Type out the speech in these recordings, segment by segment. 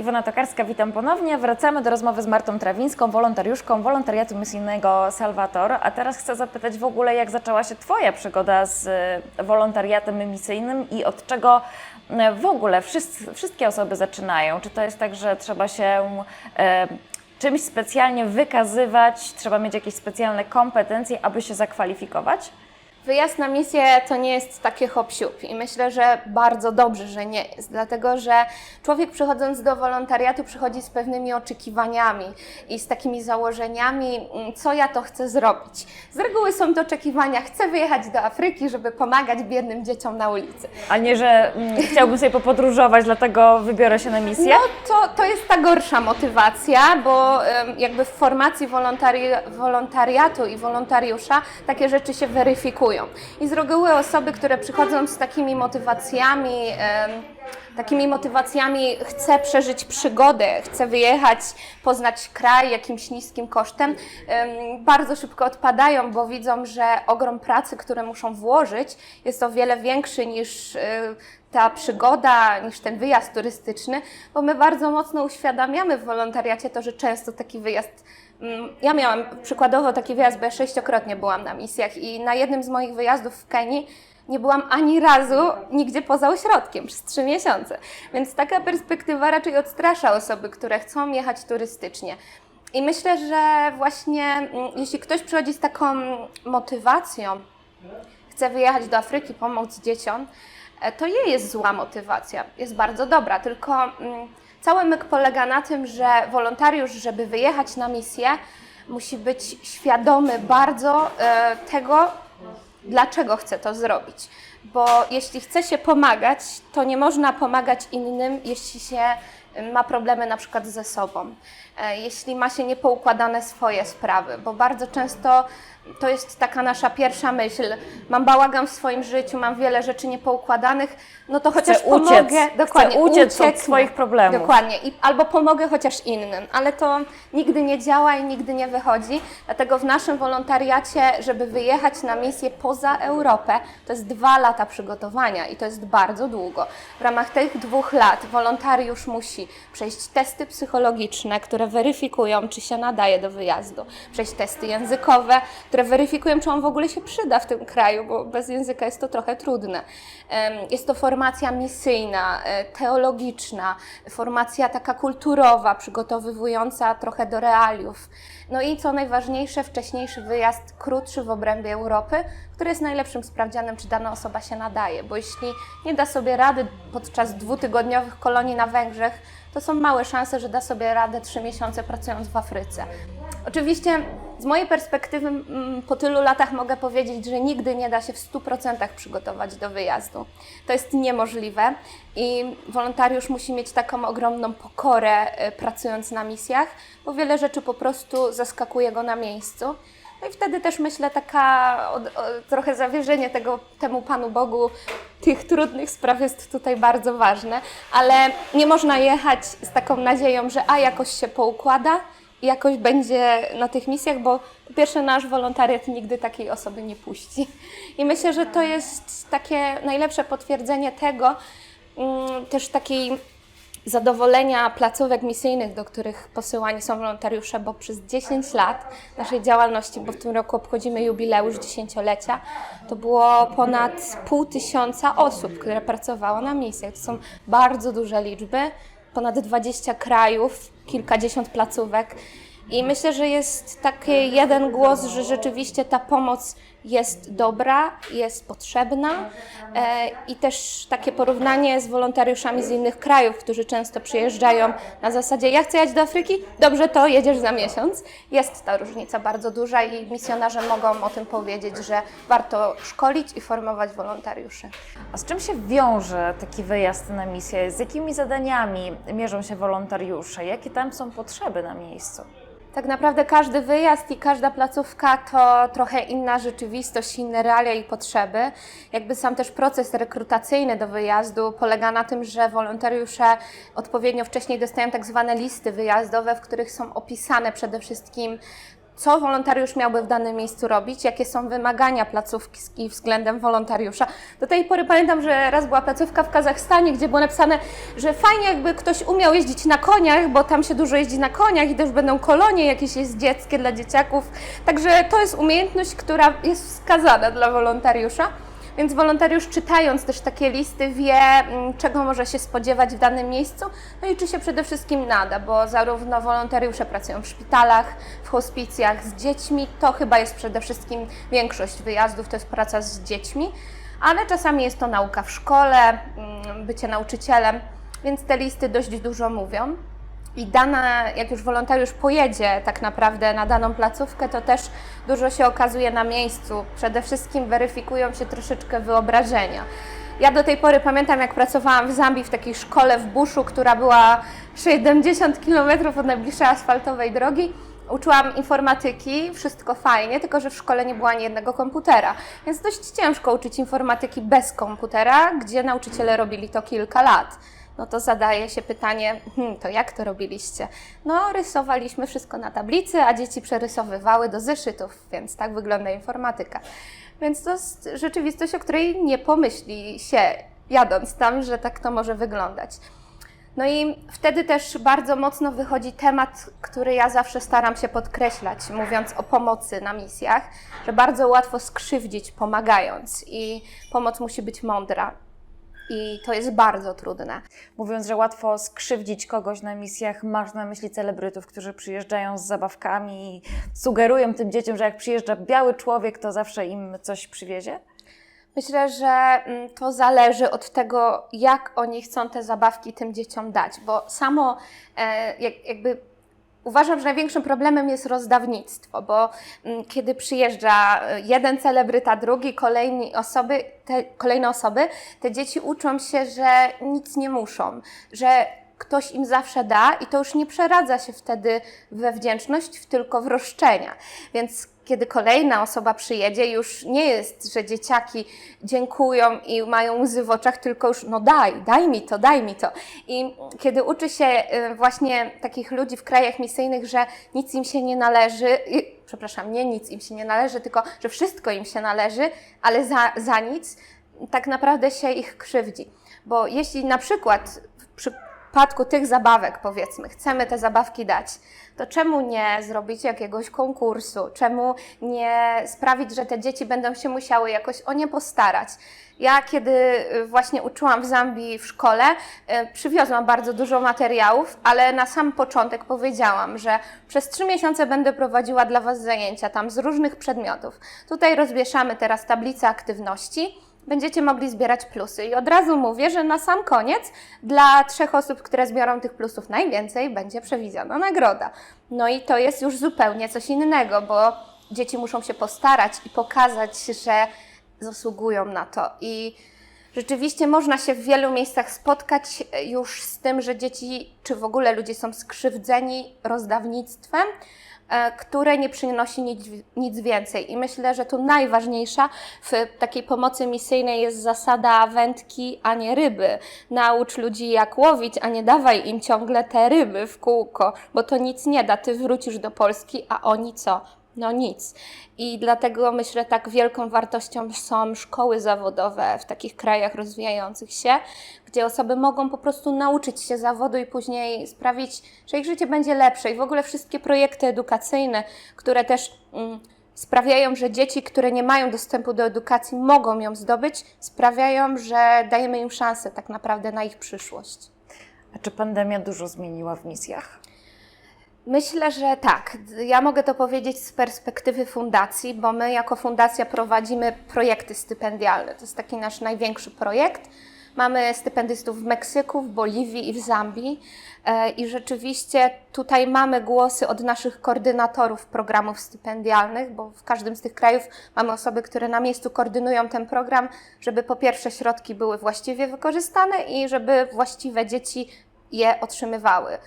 Iwona Tokarska, witam ponownie. Wracamy do rozmowy z Martą Trawińską, wolontariuszką wolontariatu misyjnego Salvator. A teraz chcę zapytać w ogóle, jak zaczęła się Twoja przygoda z e, wolontariatem misyjnym i od czego e, w ogóle wszyscy, wszystkie osoby zaczynają? Czy to jest tak, że trzeba się e, czymś specjalnie wykazywać, trzeba mieć jakieś specjalne kompetencje, aby się zakwalifikować? Wyjazd na misję to nie jest takie hop siup i myślę, że bardzo dobrze, że nie jest, dlatego że człowiek przychodząc do wolontariatu przychodzi z pewnymi oczekiwaniami i z takimi założeniami, mm, co ja to chcę zrobić. Z reguły są to oczekiwania, chcę wyjechać do Afryki, żeby pomagać biednym dzieciom na ulicy. A nie, że mm, chciałbym sobie popodróżować, dlatego wybiorę się na misję? No to, to jest ta gorsza motywacja, bo jakby w formacji wolontari wolontariatu i wolontariusza takie rzeczy się weryfikują. I z reguły osoby, które przychodzą z takimi motywacjami, takimi motywacjami chcę przeżyć przygodę, chcę wyjechać, poznać kraj jakimś niskim kosztem, em, bardzo szybko odpadają, bo widzą, że ogrom pracy, które muszą włożyć, jest o wiele większy niż y, ta przygoda, niż ten wyjazd turystyczny, bo my bardzo mocno uświadamiamy w wolontariacie to, że często taki wyjazd. Mm, Ja miałam przykładowo taki wyjazd, bo ja sześciokrotnie byłam na misjach i na jednym z moich wyjazdów w Kenii nie byłam ani razu nigdzie poza ośrodkiem przez trzy miesiące. Więc taka perspektywa raczej odstrasza osoby, które chcą jechać turystycznie. I myślę, że właśnie mm, jeśli ktoś przychodzi z taką motywacją, chce wyjechać do Afryki, pomóc dzieciom, e, to nie jest zła motywacja, jest bardzo dobra, tylko mm, cały myk polega na tym, że wolontariusz, żeby wyjechać na misję, musi być świadomy bardzo e, tego, dlaczego chce to zrobić. Bo jeśli chce się pomagać, to nie można pomagać innym, jeśli się ma problemy na przykład ze sobą, jeśli ma się niepoukładane swoje sprawy, bo bardzo często to jest taka nasza pierwsza myśl. Mam bałagan w swoim życiu, mam wiele rzeczy niepoukładanych, no to chociaż uciec, pomogę. chcę uciec od ucieknę. swoich problemów. Dokładnie. I, albo pomogę chociaż innym, ale to nigdy nie działa i nigdy nie wychodzi. Dlatego w naszym wolontariacie, żeby wyjechać na misję poza Europę, to jest dwa lata przygotowania i to jest bardzo długo. W ramach tych dwóch lat wolontariusz musi przejść testy psychologiczne, które weryfikują, czy się nadaje do wyjazdu, przejść testy językowe, które weryfikują, czy on w ogóle się przyda w tym kraju, bo bez języka jest to trochę trudne. Jest to formacja misyjna, e, teologiczna, formacja taka kulturowa, przygotowywująca trochę do realiów. No i co najważniejsze, wcześniejszy wyjazd krótszy w obrębie Europy, który jest najlepszym sprawdzianem, czy dana osoba się nadaje, bo jeśli nie da sobie rady podczas dwutygodniowych kolonii na Węgrzech, to są małe szanse, że da sobie radę trzy miesiące pracując w Afryce. Oczywiście z mojej perspektywy mm, po tylu latach mogę powiedzieć, że nigdy nie da się w 100% przygotować do wyjazdu. To jest niemożliwe i wolontariusz musi mieć taką ogromną pokorę y, pracując na misjach, bo wiele rzeczy po prostu zaskakuje go na miejscu. No i wtedy też myślę taka od, o, trochę zawierzenie tego, temu Panu Bogu tych trudnych spraw jest tutaj bardzo ważne, ale nie można jechać z taką nadzieją, że a jakoś się poukłada jakoś będzie na tych misjach, bo pierwsze nasz wolontariat nigdy takiej osoby nie puści. I myślę, że to jest takie najlepsze potwierdzenie tego, mm, też takiej zadowolenia placówek misyjnych, do których posyłani są wolontariusze, bo przez 10 lat naszej działalności, bo w tym roku obchodzimy jubileusz dziesięciolecia, to było ponad pół tysiąca osób, które pracowało na misjach. To są bardzo duże liczby, ponad 20 krajów, kilkadziesiąt placówek. I myślę, że jest taki jeden głos, że rzeczywiście ta pomoc jest dobra, jest potrzebna e, i też takie porównanie z wolontariuszami z innych krajów, którzy często przyjeżdżają na zasadzie ja chcę jechać do Afryki, dobrze to jedziesz za miesiąc. Jest ta różnica bardzo duża i misjonarze mogą o tym powiedzieć, że warto szkolić i formować wolontariuszy. A z czym się wiąże taki wyjazd na misję? Z jakimi zadaniami mierzą się wolontariusze? Jakie tam są potrzeby na miejscu? Tak naprawdę każdy wyjazd i każda placówka to trochę inna rzeczywistość, inne realia i potrzeby. Jakby sam też proces rekrutacyjny do wyjazdu polega na tym, że wolontariusze odpowiednio wcześniej dostają tak zwane listy wyjazdowe, w których są opisane przede wszystkim co wolontariusz miałby w danym miejscu robić, jakie są wymagania placówki względem wolontariusza. Do tej pory pamiętam, że raz była placówka w Kazachstanie, gdzie było napisane, że fajnie jakby ktoś umiał jeździć na koniach, bo tam się dużo jeździ na koniach i też będą kolonie jakieś jest dzieckie dla dzieciaków. Także to jest umiejętność, która jest wskazana dla wolontariusza. Więc wolontariusz czytając też takie listy wie, mm, czego może się spodziewać w danym miejscu, no i czy się przede wszystkim nada, bo zarówno wolontariusze pracują w szpitalach, w hospicjach z dziećmi, to chyba jest przede wszystkim większość wyjazdów, to jest praca z dziećmi, ale czasami jest to nauka w szkole, mm, bycie nauczycielem, więc te listy dość dużo mówią. I dana, jak już wolontariusz pojedzie tak naprawdę na daną placówkę, to też dużo się okazuje na miejscu. Przede wszystkim weryfikują się troszeczkę wyobrażenia. Ja do tej pory pamiętam, jak pracowałam w Zambii w takiej szkole w buszu, która była 70 km od najbliższej asfaltowej drogi. Uczyłam informatyki, wszystko fajnie, tylko że w szkole nie było ani jednego komputera. Więc dość ciężko uczyć informatyki bez komputera, gdzie nauczyciele robili to kilka lat no to zadaje się pytanie, hmm, to jak to robiliście? No, rysowaliśmy wszystko na tablicy, a dzieci przerysowywały do zeszytów, więc tak wygląda informatyka. Więc to jest rzeczywistość, o której nie pomyśli się, jadąc tam, że tak to może wyglądać. No i wtedy też bardzo mocno wychodzi temat, który ja zawsze staram się podkreślać, mówiąc o pomocy na misjach, że bardzo łatwo skrzywdzić pomagając i pomoc musi być mądra. I to jest bardzo trudne. Mówiąc, że łatwo skrzywdzić kogoś na misjach, masz na myśli celebrytów, którzy przyjeżdżają z zabawkami i sugerują tym dzieciom, że jak przyjeżdża biały człowiek, to zawsze im coś przywiezie? Myślę, że mm, to zależy od tego, jak oni chcą te zabawki tym dzieciom dać, bo samo e, jakby Uważam, że największym problemem jest rozdawnictwo, bo mm, kiedy przyjeżdża e, jeden celebryta, drugi, kolejni osoby, te, kolejne osoby, te dzieci uczą się, że nic nie muszą, że ktoś im zawsze da i to już nie przeradza się wtedy we wdzięczność, tylko w roszczenia. Więc kiedy kolejna osoba przyjedzie, już nie jest, że dzieciaki dziękują i mają łzy w oczach, tylko już no daj, daj mi to, daj mi to. I kiedy uczy się y, właśnie takich ludzi w krajach misyjnych, że nic im się nie należy, przepraszam, nie nic im się nie należy, tylko że wszystko im się należy, ale za, za nic, tak naprawdę się ich krzywdzi. Bo jeśli na przykład przy przypadku tych zabawek, powiedzmy, chcemy te zabawki dać, to czemu nie zrobić jakiegoś konkursu? Czemu nie sprawić, że te dzieci będą się musiały jakoś o nie postarać? Ja, kiedy y, właśnie uczyłam w Zambii w szkole, y, przywiozłam bardzo dużo materiałów, ale na sam początek powiedziałam, że przez trzy miesiące będę prowadziła dla Was zajęcia tam z różnych przedmiotów. Tutaj rozwieszamy teraz tablicę aktywności będziecie mogli zbierać plusy. I od razu mówię, że na sam koniec dla trzech osób, które zbiorą tych plusów najwięcej, będzie przewidziana nagroda. No i to jest już zupełnie coś innego, bo dzieci muszą się postarać i pokazać, że zasługują na to. I rzeczywiście można się w wielu miejscach spotkać już z tym, że dzieci, czy w ogóle ludzie są skrzywdzeni rozdawnictwem E, które nie przynosi nic, nic więcej. I myślę, że tu najważniejsza w takiej pomocy misyjnej jest zasada wędki, a nie ryby. Naucz ludzi jak łowić, a nie dawaj im ciągle te ryby w kółko, bo to nic nie da. Ty wrócisz do Polski, a oni co? No nic. I dlatego myślę, tak wielką wartością są szkoły zawodowe w takich krajach rozwijających się, gdzie osoby mogą po prostu nauczyć się zawodu i później sprawić, że ich życie będzie lepsze. I w ogóle wszystkie projekty edukacyjne, które też mm, sprawiają, że dzieci, które nie mają dostępu do edukacji, mogą ją zdobyć, sprawiają, że dajemy im szansę tak naprawdę na ich przyszłość. A czy pandemia dużo zmieniła w misjach? Myślę, że tak. Ja mogę to powiedzieć z perspektywy fundacji, bo my jako fundacja prowadzimy projekty stypendialne. To jest taki nasz największy projekt. Mamy stypendystów w Meksyku, w Boliwii i w Zambii. E, I rzeczywiście tutaj mamy głosy od naszych koordynatorów programów stypendialnych, bo w każdym z tych krajów mamy osoby, które na miejscu koordynują ten program, żeby po pierwsze środki były właściwie wykorzystane i żeby właściwe dzieci je otrzymywały.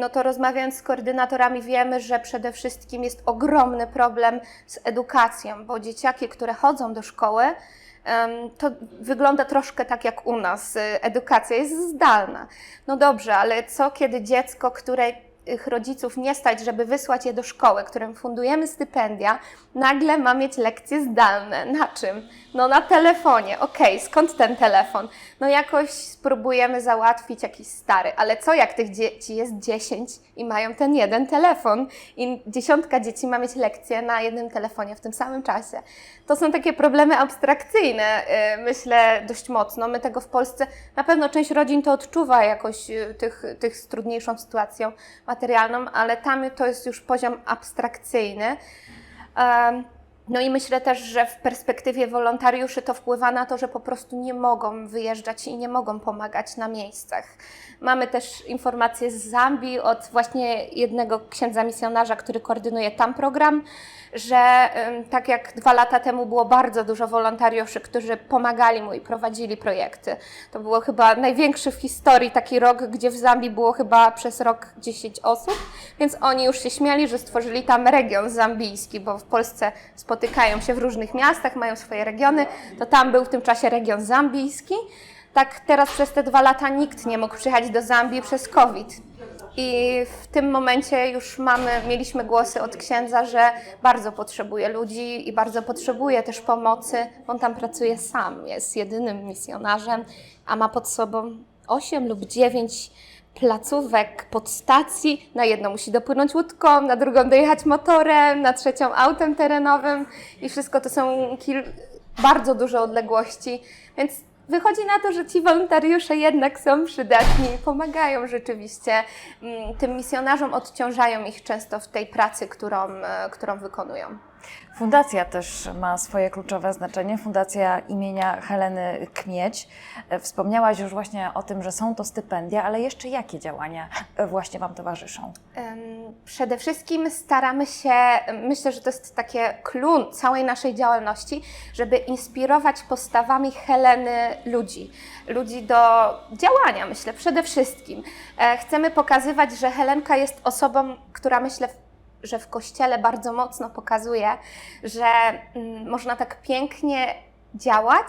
No to rozmawiając z koordynatorami wiemy, że przede wszystkim jest ogromny problem z edukacją, bo dzieciaki, które chodzą do szkoły, to wygląda troszkę tak jak u nas. Edukacja jest zdalna. No dobrze, ale co kiedy dziecko, które ich rodziców nie stać, żeby wysłać je do szkoły, którym fundujemy stypendia, nagle ma mieć lekcje zdalne. Na czym? No na telefonie. Okej, skąd ten telefon? No jakoś spróbujemy załatwić jakiś stary, ale co jak tych dzieci jest 10 i mają ten jeden telefon i dziesiątka dzieci ma mieć lekcje na jednym telefonie w tym samym czasie? To są takie problemy abstrakcyjne, y, myślę, dość mocno. My tego w Polsce, na pewno część rodzin to odczuwa jakoś y, tych, tych z trudniejszą sytuacją materialną, ale tam to jest już poziom abstrakcyjny. No i myślę też, że w perspektywie wolontariuszy to wpływa na to, że po prostu nie mogą wyjeżdżać i nie mogą pomagać na miejscach. Mamy też informacje z Zambii od właśnie jednego księdza misjonarza, który koordynuje tam program, że tak jak dwa lata temu było bardzo dużo wolontariuszy, którzy pomagali mu i prowadzili projekty. To było chyba największy w historii taki rok, gdzie w Zambii było chyba przez rok 10 osób, więc oni już się śmiali, że stworzyli tam region zambijski, bo w Polsce spotykają się w różnych miastach, mają swoje regiony, to tam był w tym czasie region zambijski. Tak teraz przez te dwa lata nikt nie mógł przyjechać do Zambii przez COVID. I w tym momencie już mamy, mieliśmy głosy od księdza, że bardzo potrzebuje ludzi i bardzo potrzebuje też pomocy. On tam pracuje sam, jest jedynym misjonarzem, a ma pod sobą 8 lub 9 placówek podstacji. Na jedną musi dopłynąć łódką, na drugą dojechać motorem, na trzecią autem terenowym i wszystko to są bardzo duże odległości, więc wychodzi na to, że ci wolontariusze jednak są przydatni, pomagają rzeczywiście mm, tym misjonarzom, odciążają ich często w tej pracy, którą, e, którą wykonują. Fundacja też ma swoje kluczowe znaczenie. Fundacja imienia Heleny Kmieć. E, Wspomniałaś już właśnie o tym, że są to stypendia, ale jeszcze jakie działania e, właśnie Wam towarzyszą? Przede wszystkim staramy się, myślę, że to jest takie clue całej naszej działalności, żeby inspirować postawami Heleny ludzi, ludzi do działania, myślę, przede wszystkim. E, Chcemy pokazywać, że Helenka jest osobą, która myślę, że w kościele bardzo mocno pokazuje, że mm, można tak pięknie działać,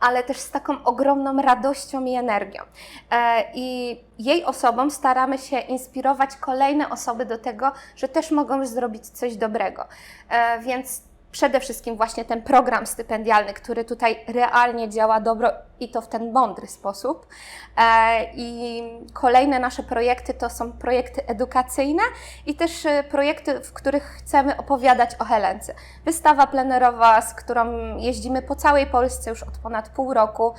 ale też z taką ogromną radością i energią. E, I jej osobą staramy się inspirować kolejne osoby do tego, że też mogą zrobić coś dobrego. E, Więc przede wszystkim właśnie ten program stypendialny, który tutaj realnie działa dobro i to w ten mądry sposób. E, I kolejne nasze projekty to są projekty edukacyjne i też e, projekty, w których chcemy opowiadać o Helence. Wystawa plenerowa, z którą jeździmy po całej Polsce już od ponad pół roku,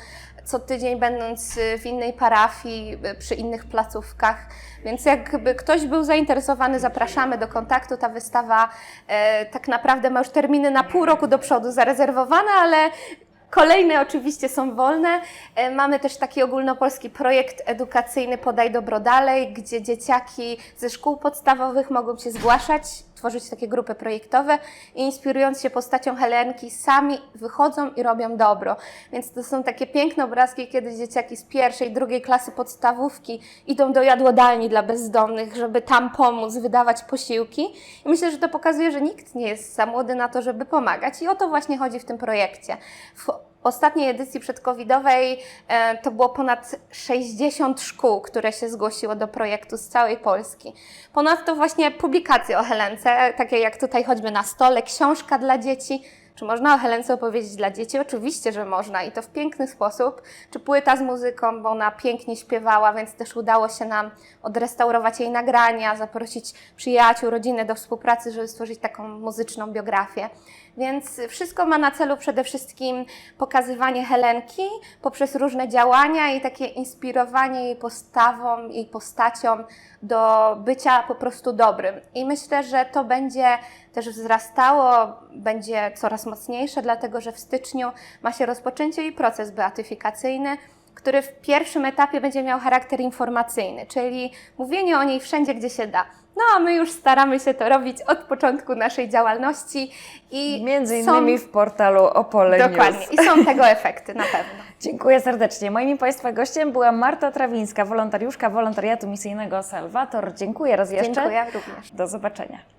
co tydzień będąc y, w innej parafii, y, przy innych placówkach. Więc jakby ktoś był zainteresowany, zapraszamy do kontaktu. Ta wystawa e, tak naprawdę ma już terminy na pół roku do przodu zarezerwowane, ale Kolejne oczywiście są wolne. E, Mamy też taki ogólnopolski projekt edukacyjny Podaj Dobro Dalej, gdzie dzieciaki ze szkół podstawowych mogą się zgłaszać, tworzyć takie grupy projektowe i inspirując się postacią Helenki, sami wychodzą i robią dobro. Więc to są takie piękne obrazki, kiedy dzieciaki z pierwszej, drugiej klasy podstawówki idą do jadłodalni dla bezdomnych, żeby tam pomóc, wydawać posiłki. I myślę, że to pokazuje, że nikt nie jest za młody na to, żeby pomagać. I o to właśnie chodzi w tym projekcie. Ostatniej edycji przedcovidowej e, to było ponad 60 szkół, które się zgłosiło do projektu z całej Polski. Ponadto właśnie publikacje o Helence, takie jak tutaj choćby na stole, książka dla dzieci. Czy można o Helence opowiedzieć dla dzieci? Oczywiście, że można i to w piękny sposób. Czy płyta z muzyką, bo ona pięknie śpiewała, więc też udało się nam odrestaurować jej nagrania, zaprosić przyjaciół, rodzinę do współpracy, żeby stworzyć taką muzyczną biografię. Więc wszystko ma na celu przede wszystkim pokazywanie Helenki poprzez różne działania i takie inspirowanie jej postawą, jej postacią do bycia po prostu dobrym. I myślę, że to będzie też wzrastało, będzie coraz mocniejsze, dlatego że w styczniu ma się rozpoczęcie jej proces beatyfikacyjny, który w pierwszym etapie będzie miał charakter informacyjny, czyli mówienie o niej wszędzie, gdzie się da. No a my już staramy się to robić od początku naszej działalności i Między są- innymi w portalu Opole Dokładnie. News. I są tego efekty na pewno. Dziękuję serdecznie. Moim i Państwa gościem była Marta Trawińska, wolontariuszka wolontariatu misyjnego Salwator. Dziękuję raz jeszcze. Dziękuję również. Do zobaczenia.